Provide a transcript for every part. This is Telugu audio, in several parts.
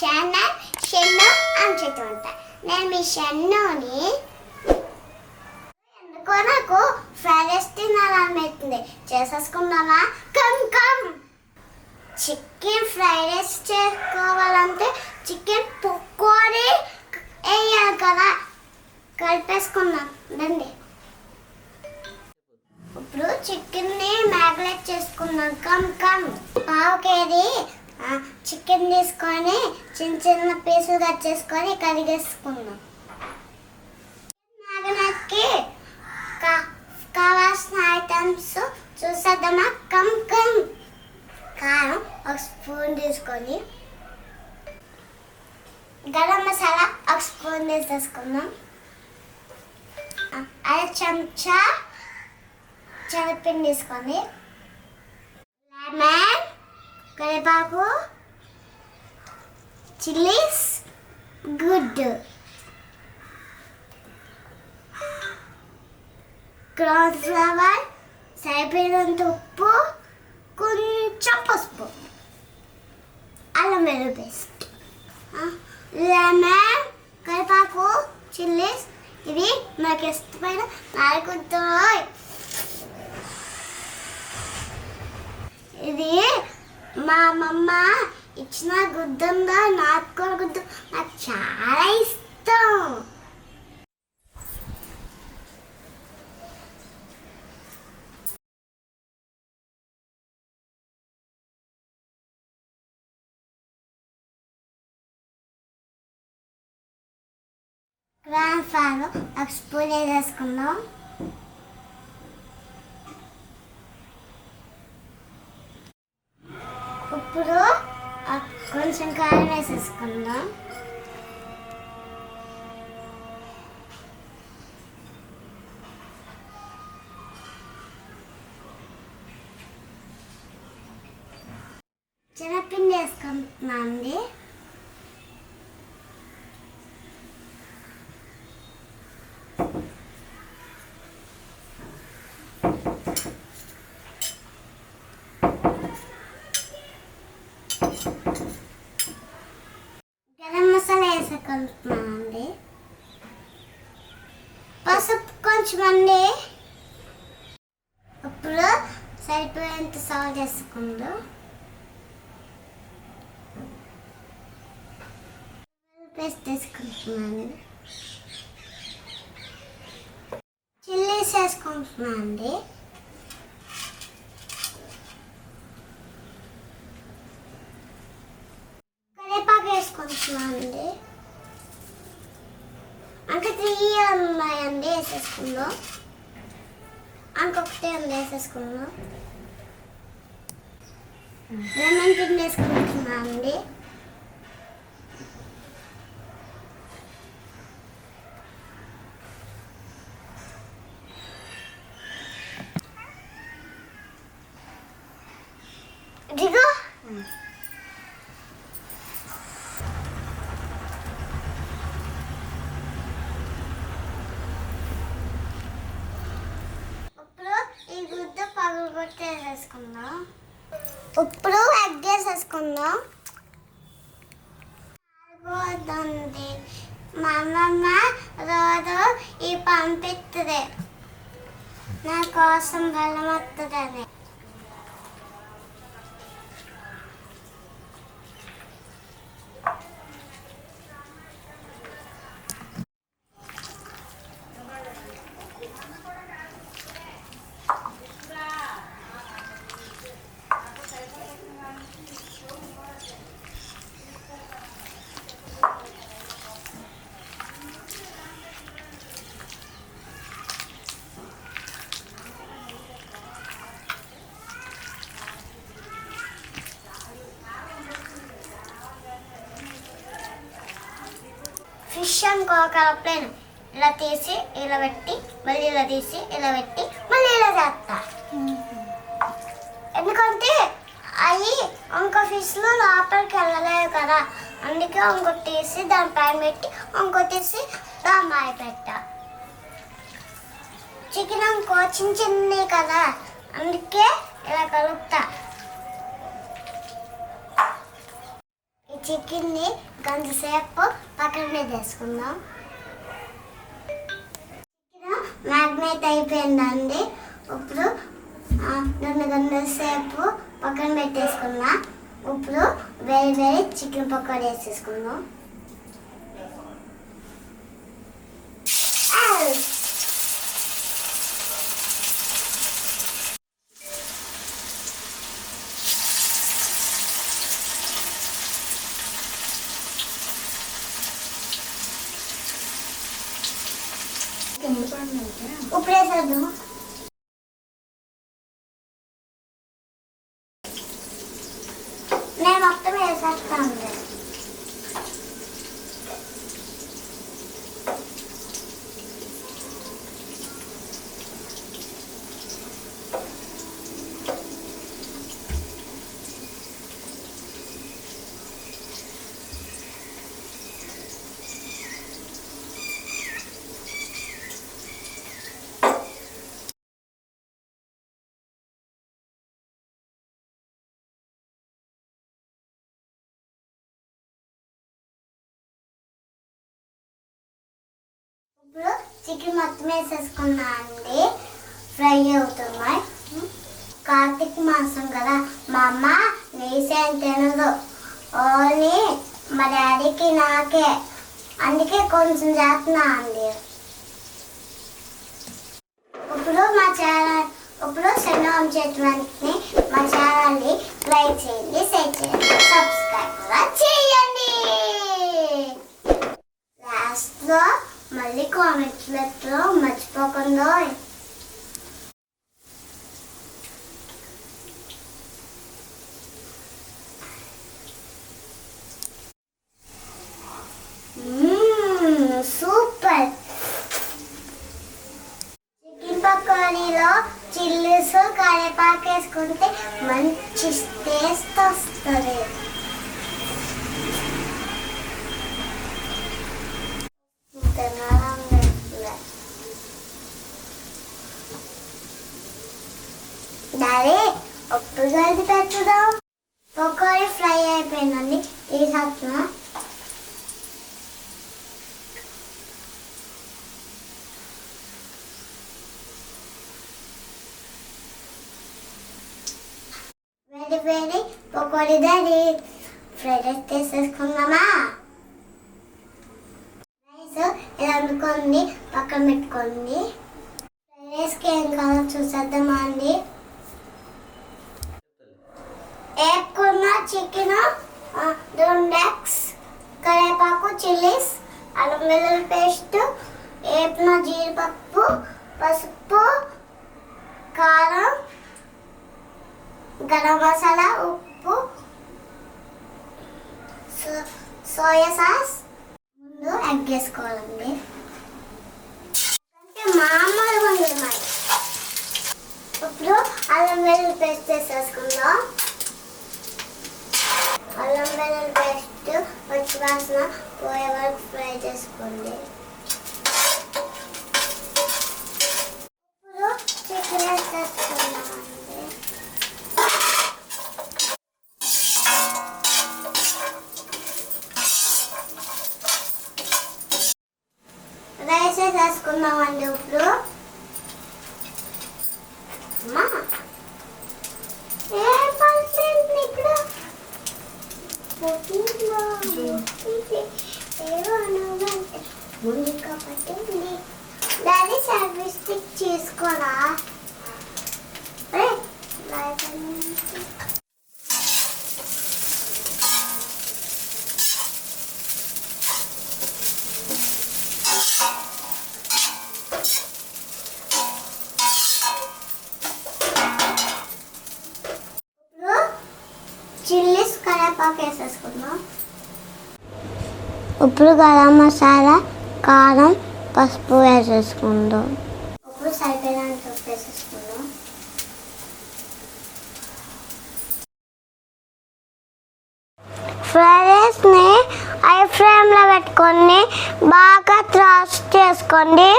ఛానల్ షెన్ను అంచుతూ ఉంటా. నేను మీ షెన్నుని ఎందుకో నాకు ఫ్రైడ్ రైస్ తినాలనిపిస్తుంది చేసేసుకుందామా? Come come. Chicken fried rice చేసుకోవాలంటే చికెన్ పొక్కోడి వేయాలి కదా. కలిపేసుకుందాం. రండి. ఇప్పుడు చికెన్ని మ్యాగ్నేట్ చేసుకున్నాం కమ్ కమ్. పావు కేజీ చికెన్ తీసుకొని చిన్న చిన్న పీసులు కట్ చేసుకొని కడిగేసుకుందాం. మ్యాగ్నేట్కి కావాల్సిన ఐటమ్స్ చూసేద్దామా? Come come. కారం ఒక స్పూన్ తీసుకొని గరం మసాలా ఒక స్పూన్ తీసేసుకుందాం. అర చెంచా శనగపిండి తీసుకొని లెమన్ కరివేపాకు చిల్లీస్ గుడ్. కార్న్ ఫ్లవర్ సరిపోయినంత ఉప్పు కొంచెం పసుపు. అల్లం వెల్లు పేస్ట్. లెమన్ కరివేపాకు చిల్లీస్ ఇవి నాకు ఇష్టమైన నాలుగుతో ఇది మా అమ్మమ్మ ఇచ్చిన గుద్దంగా నాకు కూడా నాకు చాలా ఇష్టం. గ్రాండ్ ఫాదర్ నాకు స్పూన్ వేసేసుకుందాం. ఇప్పుడు ఆ కొంచెం కారం వేసేసుకుందాం శనగపిండి వేసుకుంటున్నాం అండి గరం కలుపుతున్నామండి. అండి పసుపు కొంచెం అండి ఇప్పుడు సరిపోయేంత సాల్ట్ వేసుకుందాం. పేస్ట్ వేసుకుంటున్నాను చిల్లీస్ వేసుకుంటున్నాను అండి కరివేపాకు వేసుకుంటున్నాను అండి ఇంకా త్రీ ఉన్నాయండి వేసేసుకుందాం ఇంకొకటి ఉంది వేసేసుకుందాం లెమన్ పిండి వేసుకుంటున్నాను అండి ఇదిగో ఇప్పుడు ఈ గుడ్డ పగలు కొట్టేసేసుకుందాం ఇప్పుడు ఎగ్ వేసేసుకుందాం ఆరిపోతుంది మా అమ్మమ్మ రోజు ఈ పంపిస్తుంది నా కోసం బలం వస్తుందని ఫిష్ అనుకో కలపలేను ఇలా తీసి ఇలా పెట్టి మళ్ళీ ఇలా తీసి ఇలా పెట్టి మళ్ళీ ఇలా చేస్తా. ఎందుకంటే అవి ఇంకో ఫిష్లు లోపలికి వెళ్ళలేదు కదా. అందుకే ఇంకోటి తీసి దాని పైన పెట్టి ఇంకోటి తీసి దాని మాయ పెట్టా. చికెన్ ఇంకో చిన్న చిన్నవి కదా. అందుకే ఇలా కలుపుతా. ఈ చికెన్ని కొంతసేపు పక్కన పెట్టేసుకుందాం మ్యాగ్నేట్ అయిపోయిందండి. ఇప్పుడు రెండు గంటల సేపు పక్కన పెట్టేసుకున్నా ఇప్పుడు వేరే వేరే చికెన్ పకోడీ వేసేసుకుందాం. ఉప్పు వేసేద్దాం నేను మొత్తం వేసేస్తాను ఇప్పుడు చికెన్ మొత్తం వేసేసుకున్నా అండి. ఫ్రై అవుతున్నాయి. కార్తీక మాసం కదా. మా అమ్మ నీసేం తినదు. ఓన్లీ మా డాడీకి నాకే. అందుకే కొంచెం చేస్తున్నా అండి. ఇప్పుడు మా ఛానల్ ఇప్పుడు శనివారం చేతిని మా ఛానల్ని లైక్ చేయండి షేర్ చేయండి సబ్స్క్రైబ్ కూడా చేయండి. లాస్ట్లో మళ్ళీ కామెంట్స్లో మర్చిపోకుండా సూపర్ చికెన్ పకోడీలో చిల్లీస్ కరివేపాకు వేసుకుంటే మంచి టేస్ట్ వస్తుంది డాడీ ఉప్పు కలిసి పెట్టుదాం. పకోడీ ఫ్రై అయిపోయిందండి ఈ తీసేస్తున్నా వేడి వేడి పకోడీ డాడీ ఫ్రైడ్ రైస్ చేసేసుకుందామా రైస్ ఇలా అనుకోండి పక్కన పెట్టుకోండి. ఫ్రైడ్ రైస్కి ఏం కావాలో చూసేద్దామా అండి? వేపుకున్న చికెన్ రెండు కరేపాకు చిల్లీస్ అల్లం వెల్లుల్లి పేస్ట్ వేపిన జీడిపప్పు పసుపు కారం గరం మసాలా ఉప్పు సో- సోయా సాస్. ముందు ఎగ్ వేసుకోవాలండి అంటే మామూలుగా ఉంది మరి. ఇప్పుడు అల్లం వెల్లుల్లి పేస్ట్ వేసేసుకుందాం అల్లం వెల్లుల్లి పేస్ట్ పచ్చి వాసన పోయే వరకు ఫ్రై చేసుకోండి ఇప్పుడు చికెన్ వేసేసుకుందామండి రైస్ వేసేసుకుందామండి ఇప్పుడు అమ్మా ఏం పడుతుంది ఇక్కడ పుట్టిందో పుట్టింది ఏవో నువ్వంటే ముందుగా పట్టింది దాన్ని సర్వీస్ స్టిక్ చేసుకోరా ఏ, లేకపోతే- ఇప్పుడు చిల్లీస్ కరివేపాకు వేసేసుకుందాం. ఇప్పుడు గరం మసాలా కారం పసుపు వేసేసుకుందాం. ఇప్పుడు సరిపోయినంత ఉప్పు వేసేసుకుందాం. ఫ్రైడ్ రైస్ని ఐ ఫ్రేమ్లో పెట్టుకొని బాగా త్రాస్ చేసుకోండి.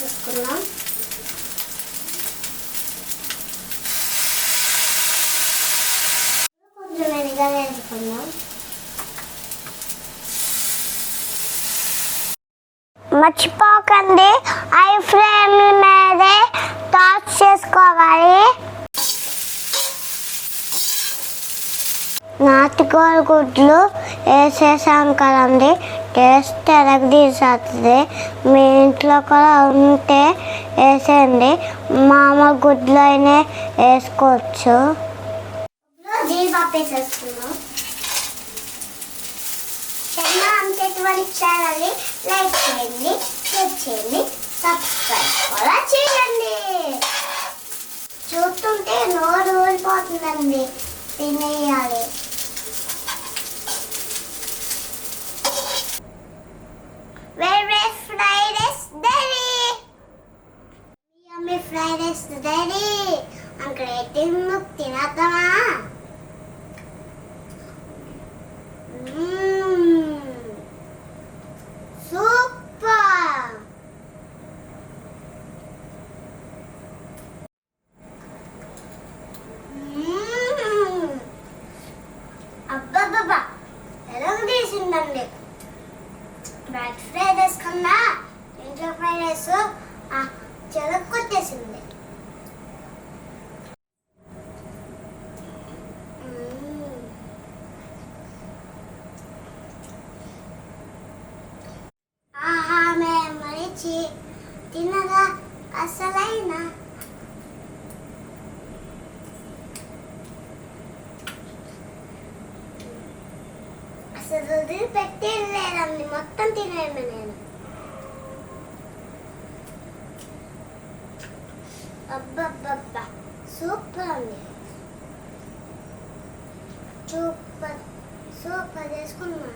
తీసుకున్నాం కొంచెం వేసుకున్నాం మర్చిపోకండి. ఐ ఫ్రేమ్ మీదే టాచ్ చేసుకోవాలి. నాటుకోలు గుడ్లు వేసేసాం కదండి. టేస్ట్ ఎరగ తీసేస్తుంది మీ ఇంట్లో కూడా ఉంటే వేసేయండి. మామూలు గుడ్లు అయినా వేసుకోవచ్చు. జీడిపప్పు లైక్ చేయండి షేర్ చేయండి సబ్స్క్రైబ్ కూడా చేయండి చూస్తుంటే నోరు ఊరిపోతుందండి. తినేయాలి. వేరే fried rice ready yummy fried rice ready అక్కడ ఎట్టిందో తినేద్దామా ఫ్రైడ్ కన్నా ఇంట్లో ఫ్రైడ్ రైస్ చెరకు ఆహా మేము మరిచి తినగా అసలైన అసలు వదిలి పెట్టేది లేదండి. మొత్తం తినేయమే నేను. అబ్బబ్బబ్బా. సూపర్ అండి. సూపర్. సూపర్ చేసుకున్నాను.